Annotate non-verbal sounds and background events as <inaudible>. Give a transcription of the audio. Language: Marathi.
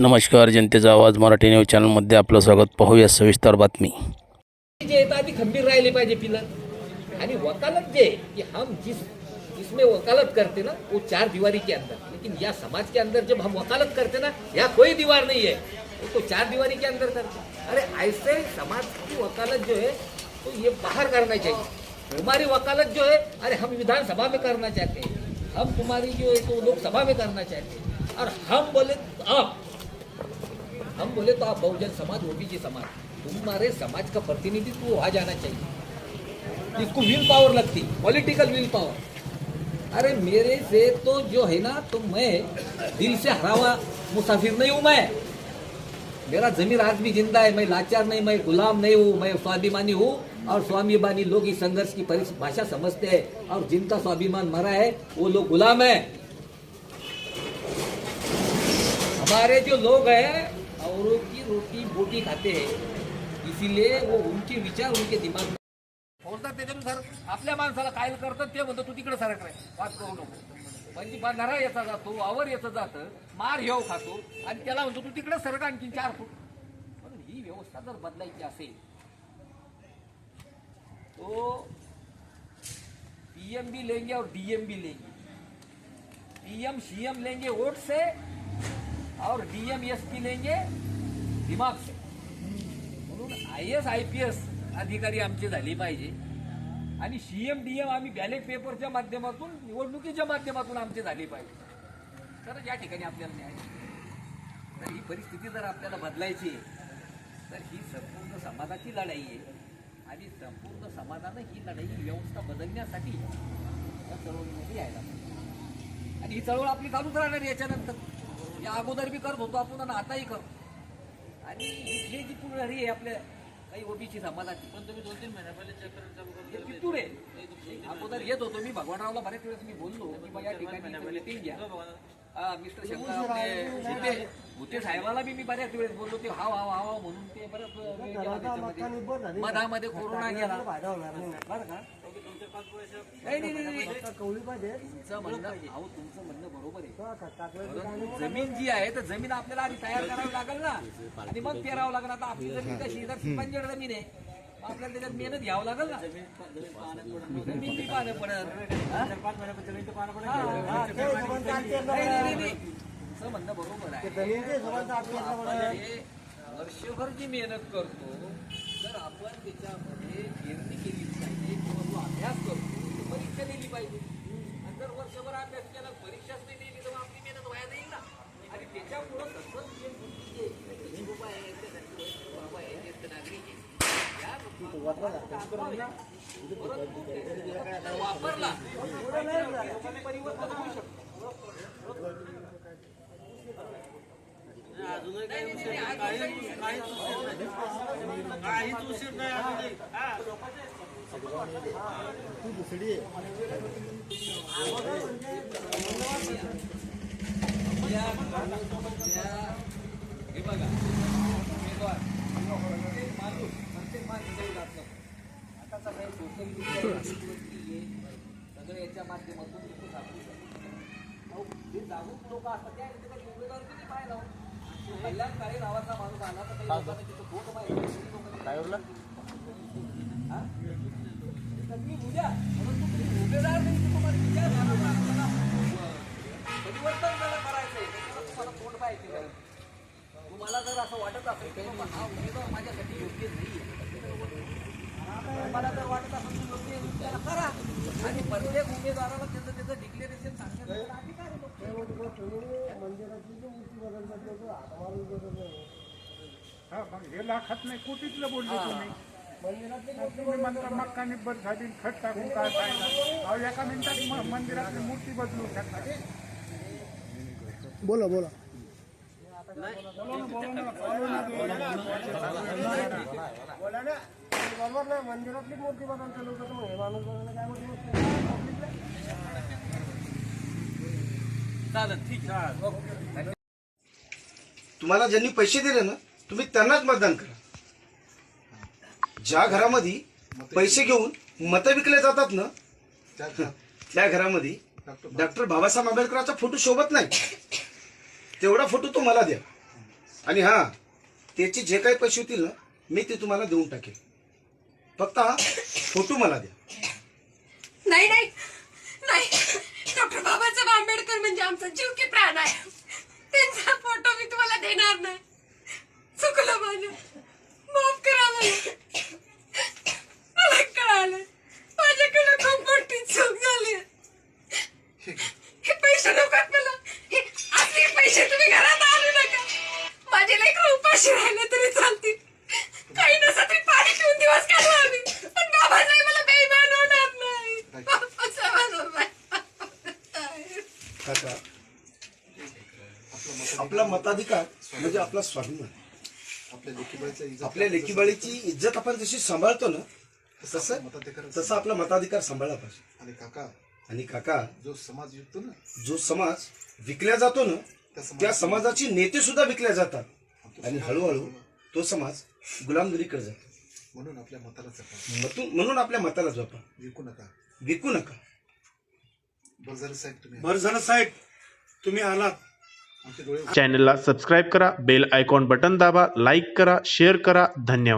नमस्कार, जनतेचा आवाज़ मराठी न्यूज़ चॅनलमध्ये आपलं स्वागत. पाहूया सविस्तर बातमी. जे येतात खंबीर राहिले पाहिजे पिलर. वकालत जे कि हम जिस जिसमें वकालत करते ना, वो चार दीवारी के अंदर. लेकिन या समाज के अंदर जब हम वकालत करते ना यहाँ कोई दीवार नहीं है. वो तो चार दीवारी के अंदर करते. अरे, ऐसे समाज की वकालत जो है तो ये बाहर करना चाहिए. हमारी वकालत जो है, अरे, हम विधानसभा में करना चाहते हैं. हम तुम्हारी जो है तो लोकसभा में करना चाहते हैं. और हम बोले, आप बोले तो आप बहुजन समाज, ओबीसी समाज तुम्हारे समाज का प्रतिनिधित्व वहाँ जाना चाहिए। इसको विल पावर लगती पॉलिटिकल विल पावर अरे मेरे से तो जो है ना तो मैं दिल से हरा हुआ मुसाफिर नहीं हूँ मैं। मेरा जमीर आज भी ज़िंदा है, मैं लाचार नहीं, मैं गुलाम नहीं हूँ, मैं स्वाभिमानी हूँ। और स्वाभिमानी लोग इस संघर्ष की परिभाषा समझते हैं। और जिनका स्वाभिमान मरा है, वो लोग गुलाम है। हमारे जो लोग हैं औरों की रोटी बोटी खाते हैं। इसीलिए वो उनके विचार उनके दिमाग में बोलतात त्याच्यानुसार आपल्या माणसाला काय करतात ते म्हणतो तू तिकडे सरक रे. वाद करू नको. म्हणजे बंधारा याचा जातो वावर याचा जातं मार घेऊ खातो आणि त्याला म्हणतो तू तिकडे सरक आणखी चार फूट. म्हणून ही व्यवस्था जर बदलायची असेल तो पीएम भी लेंगे और डीएम भी लेंगे. पीएम सीएम लेंगे वोट से और डीएम एसपी लेंगे दिमाग से म्हणून I S I P S अधिकारी आमचे झाले पाहिजे. आणि सी एम डी एम आम्ही बॅलेट पेपरच्या माध्यमातून निवडणुकीच्या माध्यमातून आमचे झाले पाहिजे. तर या ठिकाणी आपल्याला न्याय तर ही परिस्थिती जर आपल्याला बदलायची आहे तर ही संपूर्ण समाजाची लढाई आहे. आणि संपूर्ण समाजानं ही लढाई व्यवस्था बदलण्यासाठी या चळवळीमध्ये यायला पाहिजे. आणि ही चळवळ आपली चालूच राहणार याच्यानंतर. या अगोदर बी करत होतो आपण आणि आताही करतो. आणि इथली जी पुढारी आहे आपल्या काही ओबीसी समाजाची. पण तुम्ही दोन तीन महिन्या पहिले कितूर आहे अगोदर येत होतो मी भगवानरावला बऱ्याच वेळेस मी बोललो की बा या ठिकाणी घ्या. हा, मिस्टर शंकरराव ते भुते भुते साहेबाला बी मी बऱ्याच वेळेस बोललो ते हाव हाव हाव म्हणून ते बऱ्याच वेळ गेला त्याच्यामध्ये. मधामध्ये कोरोना गेला. बरं का? नाही नाही, नाही नाही. तुमचं म्हणणं अहो तुमचं म्हणणं बरोबर आहे. परंतु जमीन जी आहे तर जमीन आपल्याला आधी तयार करावी लागेल ना. आणि मग पेरावं लागेल. आता आपली जमीन कशी तर पंजड जमीन आहे. आपल्याला त्याच्यात मेहनत घ्यावं लागेल ना. जमीन बी पाहणं पडत. तुमचं म्हणणं बरोबर आहे. वर्षभर जी मेहनत करतो जर आपण त्याच्यामध्ये पेरणी केली अभ्यास तर परीक्षा दिली पाहिजे. आणि जर वर्षभर अभ्यास केला परीक्षाच नाही दिली तर आपली मेहनत वाया जाईल ना. आणि त्याच्यामुळं जे मुलगी हिंदू आहे बाबा आहे ज्येष्ठ नागरिक आहे या लोकांना परंतु परिवर्तन होऊ शकतं हे बघा उमेदवार प्रत्येक माणूस प्रत्येक माणूस जाऊ जात. आता सगळे सोशल मीडिया सगळे याच्या माध्यमातून जे जागरूक लोक असतात त्या उमेदवार किती पाहायला कल्याण काळे नावाचा माणूस आला तर काही लोकांना तिथं vote पाहिजे. किती लोकांनी- हा? तर मी उद्या परंतु तुम्ही उमेदवार नाही तुम्हाला विचार लागला. परिवर्तन जरा करायचंय त्याच्यावर तुम्हाला तोंड पाहिजे? तुम्हाला जर असं वाटत असेल की बाबा हा उमेदवार माझ्यासाठी योग्य नाही मला जर वाटत असेल की योग्य त्याला करा आणि प्रत्येक उमेदवाराला त्याचं त्याचं डिक्लेरेशन सांगण्याचा अधिकार आहे हा, मग हे लाखात नाही कोटीतलं बोलले तुम्ही. तुम्ही म्हणता मक्का निब्बत झाली खत टाकून काय फायदा? अहो एका मिनिटात म- मंदिरातली मूर्ती बदलू शकता. बोला बोला. बरोबर मंदिरातली मूर्ती बदलते लोक हे माणूस बदलला काय चालेल ठीक आहे. ओके. तुम्हाला ज्यांनी पैसे दिले ना तुम्ही त्यांनाच मतदान करा. ज्या घरामध्ये पैसे घेऊन मतं विकले जातात ना त्या <laughs> घरामध्ये डॉक्टर बाबासाहेब आंबेडकरांचा फोटो शोभत नाही. तेवढा फोटो तो मला द्या. आणि हा त्याचे जे काही पैसे होतील ना मी ते तुम्हाला देऊन टाकेल. फक्त हा फोटो मला द्या. नाही नाही. नाही. डॉक्टर बाबासाहेब आंबेडकर म्हणजे आमचा जीव की प्राण आहे. त्यांचा फोटो मी तुम्हाला देणार नाही. चुकलं माझं. माफ करा मला. कळालं. माझ्याकडे खूप मोठी चूक झाली. हे पैसे नकोत मला. हे असले पैसे तुम्ही घरात आणू नका. माझे लेकर उपाशी राहिले तरी चालतील काही नसं तरी पाणी पिऊन दिवस काढू आम्ही पण बाबासाहेब मला बेईमान होणार नाही बाबासाहेब काका आपला मताधिकार म्हणजे आपला स्वाभिमान. आपल्या लेखीबाळीचा इज्जत आपल्या लेकीबाळीची इज्जत आपण जशी सांभाळतो ना तसं मताधिकार तसं आपला मताधिकार सांभाळला पाहिजे. आणि काका आणि काका जो समाज युक्त ना जो समाज विकल्या जातो ना त्या समाजाची नेते सुद्धा विकल्या जातात. आणि हळूहळू तो समाज गुलामगिरीकडे जातो. म्हणून आपल्या मताला जपा. मतून म्हणून आपल्या मताला जपा. विकू नका. विकू नका. बरझारे साहेब तुम्ही बरं झालं साहेब तुम्ही आलात. चॅनलला सबस्क्राईब करा बेल आयकॉन बटन दाबा लाईक करा शेअर करा धन्यवाद